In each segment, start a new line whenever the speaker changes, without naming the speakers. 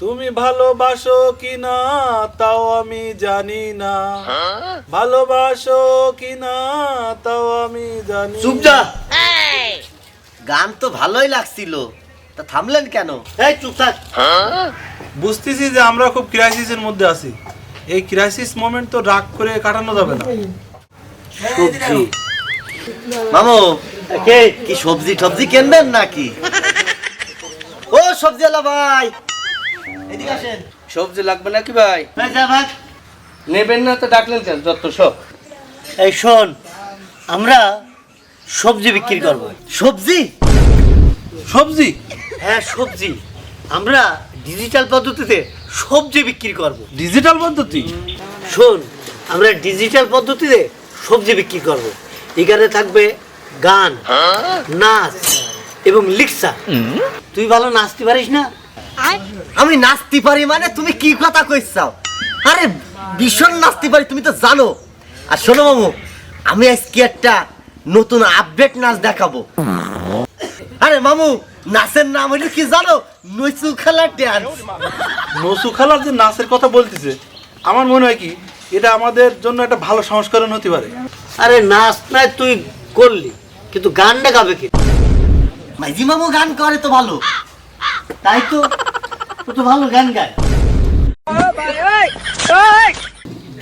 তুমি ভালোবাসো কি না তাও আমি জানি না। ভালোবাসো কি না তাও আমি জানি
চুপ যা। গান তো ভালোই লাগছিল। তা থামলেন কেন? এই চুপ থাক।
বুঝতেছি যে আমরা খুব ক্রাইসিসের মধ্যে আছি। এই ক্রাইসিস মোমেন্ট তো রাগ করে কাটানো যাবে না।
সবজি। মামু কে? কি সবজি টবজি কিনবেন নাকি? ও সবজি ভাই। এদিকে আসেন।
সবজি লাগবে নাকি ভাই?
ভাই যা ভাগ।
নেবেন না তো ডাকলেন কেন? যত সব।
এই শোন আমরা সবজি বিক্রি করব। সবজি?
সবজি?
হ্যাঁ সবজি। আমরা ডিজিটাল পদ্ধতিতে সবজি বিক্রি করব।
ডিজিটাল পদ্ধতি?
শোন আমরা ডিজিটাল পদ্ধতিতে সবজি বিক্রি করব। এখানে থাকবে গান নাচ এবং লিক্সা তুই ভালো নাচতে পারিস না? আমি নাচতে পারি মানে তুমি কি কথা কইছাও? আরে ভীষণ নাচতে পারি তুমি তো জানো। আর শোনো মামু আমি আজকে একটা নতুন আপডেট নাচ দেখাবো। আরে মামু নাচের নাম হলো কি জানো? নৈচু খেলার ড্যান্স
নসু খালার যে নাচের কথা বলতেছে আমার মনে হয় কি এটা আমাদের জন্য একটা ভালো সংস্করণ হতে পারে।
আরে নাচ নাই তুই করলি। কিন্তু গানটা গাবে কি? মাইজি মামু গান করে তো ভালো। তাই তো। ও তো ভালো গান গায়।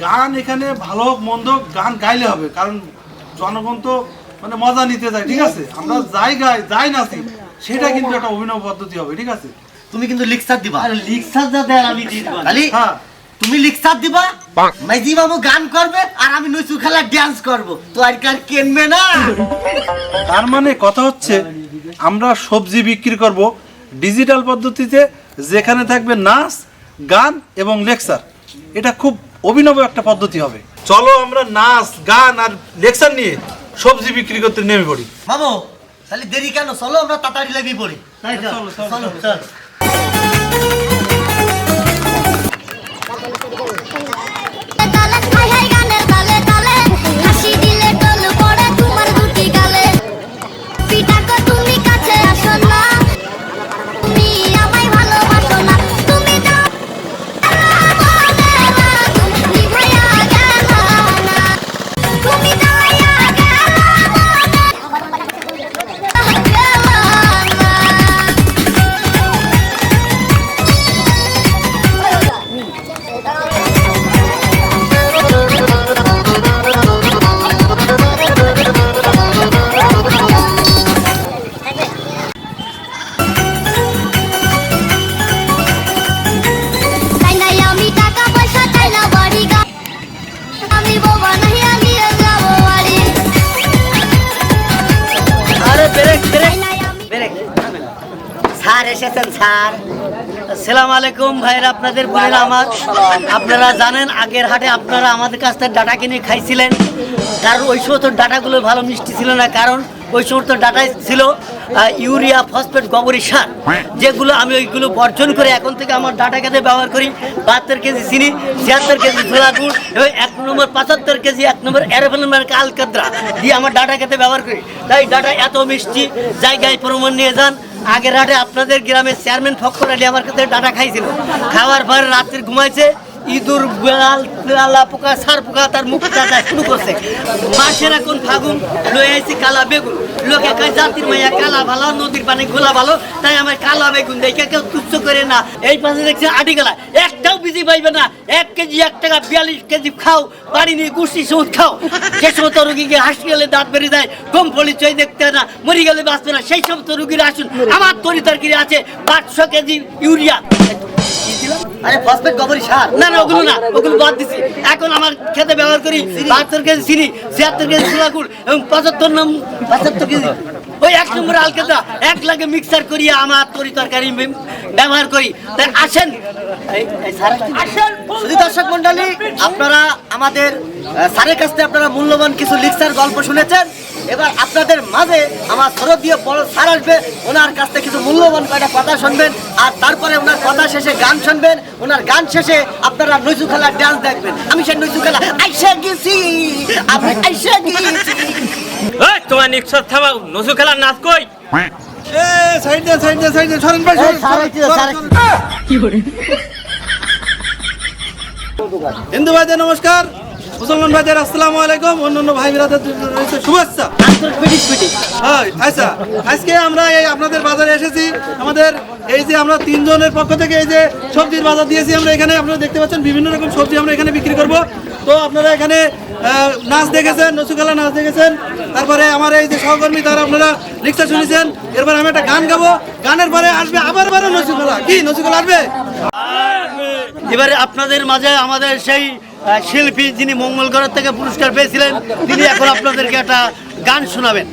গান এখানে ভালো হোক মন্দ হোক, গান গাইলে হবে কারণ জনগণ তো মানে মজা নিতে যায় ঠিক আছে? আমরা যাই গাই যাই নাচি সেটা কিন্তু একটা অভিনব পদ্ধতি হবে ঠিক আছে?
তুমি কিন্তু লিক্সার দিবা। আরে লিক্সার যা দেয় আমি দিবা। খালি
হ্যাঁ।
তুমি লিক্সার দিবা মাঝি মামু গান করবে আর আমি নৈচু খেলা ডান্স করব। তো আর কার কেনবে না?
তার মানে কথা হচ্ছে আমরা সবজি বিক্রি করব ডিজিটাল পদ্ধতিতে যেখানে থাকবে নাচ গান এবং লেকচার। এটা খুব অভিনব একটা পদ্ধতি হবে। চলো আমরা নাচ গান আর লেকচার নিয়ে সবজি বিক্রি করতে নেমে পড়ি।
মামু তাহলে দেরি কেন? চলো আমরা তাড়াতাড়ি লেগে পড়ি।
চলো চলো।
চলো। এসেছেন, স্যার। সালাম আলাইকুম ভাইরা আপনাদের বলেন আমার আপনারা জানেন, আগের হাটে আপনারা আমাদের কাছ থেকে ডাটা কিনে খাইছিলেন। কারণ ওই সময় তো ডাটাগুলো ভালো মিষ্টি ছিল না, কারণ ওই সমস্ত ডাটাই ছিল ইউরিয়া, ফসফেট, গোবরি সার। যেগুলো আমি ওইগুলো বর্জন করে এখন থেকে আমার ডাটা খেতে ব্যবহার করি। বাহাত্তর কেজি চিনি, ছিয়াত্তর কেজি ছোলা গুড়, এবং এক নম্বর পঁচাত্তর কেজি, এক নম্বর অ্যারোফেল মানে কালকাদ্রা দিয়ে আমার ডাটা খেতে ব্যবহার করি। তাই ডাটা এত মিষ্টি, জায়গায় প্রমাণ নিয়ে যান। আগের হাটে আপনাদের গ্রামের চেয়ারম্যান ফক্কর আলী আমার কাছে ডাটা খাইছিল। খাওয়ার পর রাত্রে ঘুমাইছে ইঁদুর, বেড়ালা পোকা, সার পোকা তার মুখ চাচা শুরু করছে। মাসের এখন ফাগুন, লয়ে আইছি কালা বেগুন। লোকে জাতির মাইয়া কালা ভালো, নদীর পানি খোলা ভালো, তাই আমার কালা বেগুন দেখে কেউ তুচ্ছ করে না। এই পাশে দেখছি আটি গেলা একটাও বিজি পাইবে না। এক কেজি, এক টাকা, বিয়াল্লিশ কেজি খাও, বাড়ি নিয়ে গুষ্টি সুদ খাও। যে সমস্ত রুগীকে হাসপাতালে দাঁত বেরিয়ে যায় কম পরিচয় দেখতে না, মরি গেলে বাঁচবে না। সেই সমস্ত রুগীরা আসুন। আমার তরি তরকারি আছে, পাঁচশো কেজি ইউরিয়া। আরে ফসফেট গোবরি সার। না না ওগুলো না ওগুলো বাদ দিছি। এখন আমার খেতে ব্যবহার করি বাহাত্তর কেজি চিনি ছিয়াত্তর কেজি এবং পঁচাত্তর নম পঁচাত্তর কেজি। ওই এক নম্বর আলকেদা। এক লাগে মিক্সার করিয়া আমার তরি তরকারি ব্যবহার করি। তাই আসেন। শুধু দর্শক মন্ডলী আপনারা আমাদের আহ, স্যারের কাছ থেকে আপনারা মূল্যবান কিছু লিক্সার গল্প শুনেছেন? এবার আপনাদের মাঝে আমার শরৎ দিয়ে বড় স্যার আসবে ওনার কাছ থেকে কিছু মূল্যবান কয়টা কথা শুনবেন আর তারপরে ওনার কথা শেষে গান শুনবেন ওনার গান শেষে আপনারা নৈজু খেলার ডান্স দেখবেন। আমি সেই নৈজু খেলা আইসা গেছি আমি আইসা গেছি।
তোমার নিশ্চয় থামাও নসু খেলার নাচ কই?
এ সাইড দেন সাইড দেন সাইড দেন সরেন ভাই সরেন। হিন্দু ভাইদের নমস্কার। মুসলমান ভাইদের আসসালামু আলাইকুম অন্যান্য ভাই বিরাদের রয়েছে শুভেচ্ছা। হয় আচ্ছা আজকে আমরা এই আপনাদের বাজারে এসেছি আমাদের এই যে আমরা তিনজনের পক্ষ থেকে এই যে সবজির বাজার দিয়েছি আমরা এখানে আপনারা দেখতে পাচ্ছেন বিভিন্ন রকম সবজি আমরা এখানে বিক্রি করব। তো আপনারা এখানে নাচ দেখেছেন নসুকালা নাচ দেখেছেন তারপরে আমার এই যে সহকর্মী তারা আপনারা রিক্সা শুনেছেন এরপর আমি একটা গান গাবো গানের পরে আসবে আবার আবারও নসুকালা কি নসুকালা আসবে?
এবারে আপনাদের মাঝে আমাদের সেই শিল্পী যিনি মঙ্গলগড়ের থেকে পুরস্কার পেয়েছিলেন তিনি এখন আপনাদেরকে একটা গান শোনাবেন।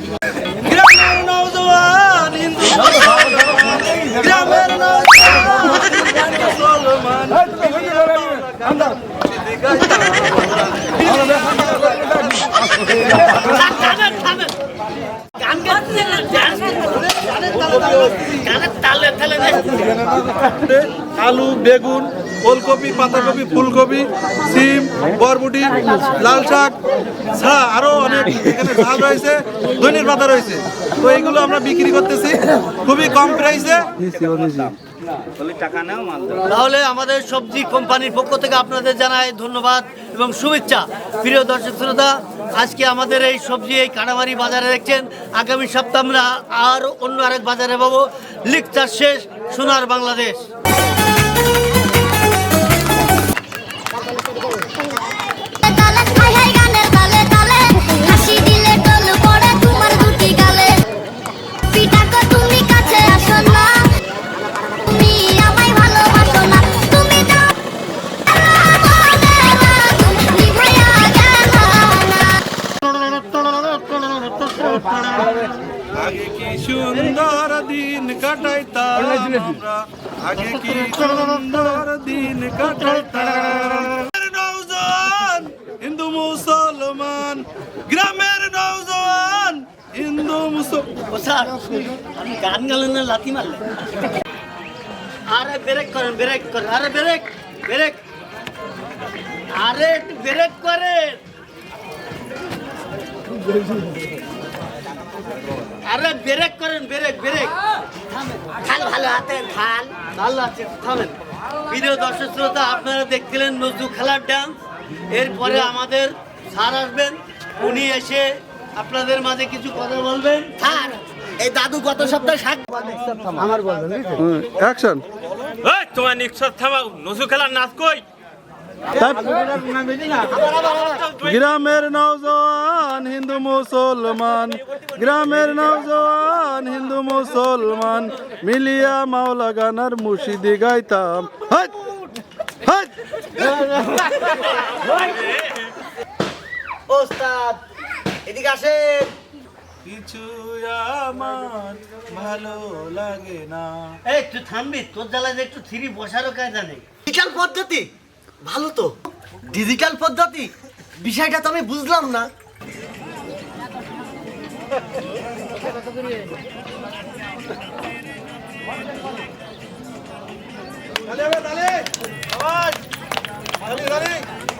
আলু বেগুন ওলকপি, পাতাকপি, ফুলকপি, সিম, বরবটি, লাল শাক, ছাড়া আরও অনেক এখানে ঝাল রয়েছে, ধনির পাতা রয়েছে। তো এইগুলো আমরা বিক্রি করতেছি, খুবই কম প্রাইসে।
তাহলে আমাদের সবজি কোম্পানির পক্ষ থেকে আপনাদের জানাই ধন্যবাদ এবং শুভেচ্ছা। প্রিয় দর্শক শ্রোতা, আজকে আমাদের এই সবজি এই কাটামারি বাজারে দেখছেন। আগামী সপ্তাহে আমরা আর অন্য আরেক বাজারে পাবো। লিখ চাষ শেষ, সোনার বাংলাদেশ।
আগে কি সুন্দর দিন কাটাইতাম নওজোয়ান হিন্দু মুসলমান গ্রামের নওজোয়ান হিন্দু মুসলমান
স্যার গান গালেন না লাথি মারলেন আরে ব্রেক করেন ব্রেক করেন। আরে ব্রেক ব্রেক আরে একটু ব্রেক করেন। আরে ব্রেক করেন ব্রেক ব্রেক খাল ভালো হাতে খাল ভালো আছে থামেন। প্রিয় দর্শক শ্রোতা আপনারা দেখছিলেন নজরু খেলার ডান্স এরপরে আমাদের স্যার আসবেন। উনি এসে আপনাদের মাঝে কিছু কথা বলবেন। স্যার এই দাদু গত সপ্তাহে শাক
অ্যাকশন
ওই তোমার নিশ্চয় থামাও। নজু খেলার নাচ কই?
গ্রামের নওজোয়ান হিন্দু মুসলমান গ্রামের নওজোয়ান হিন্দু মুসলমান মিলিয়া মাওলা গানার মুর্শিদি গাইতাম। হাট! হাট!
ওস্তাদ এদিকে আসেন।
কিছু আমার ভালো লাগে না।
এই তুই থামবি তোর জ্বালায় যে একটু থ্রি বসারও কায়দা নেই।
ডিজিটাল পদ্ধতি। ভালো তো ডিজিটাল পদ্ধতি বিষয়টা তো আমি বুঝলাম না Dale, dale. Dale.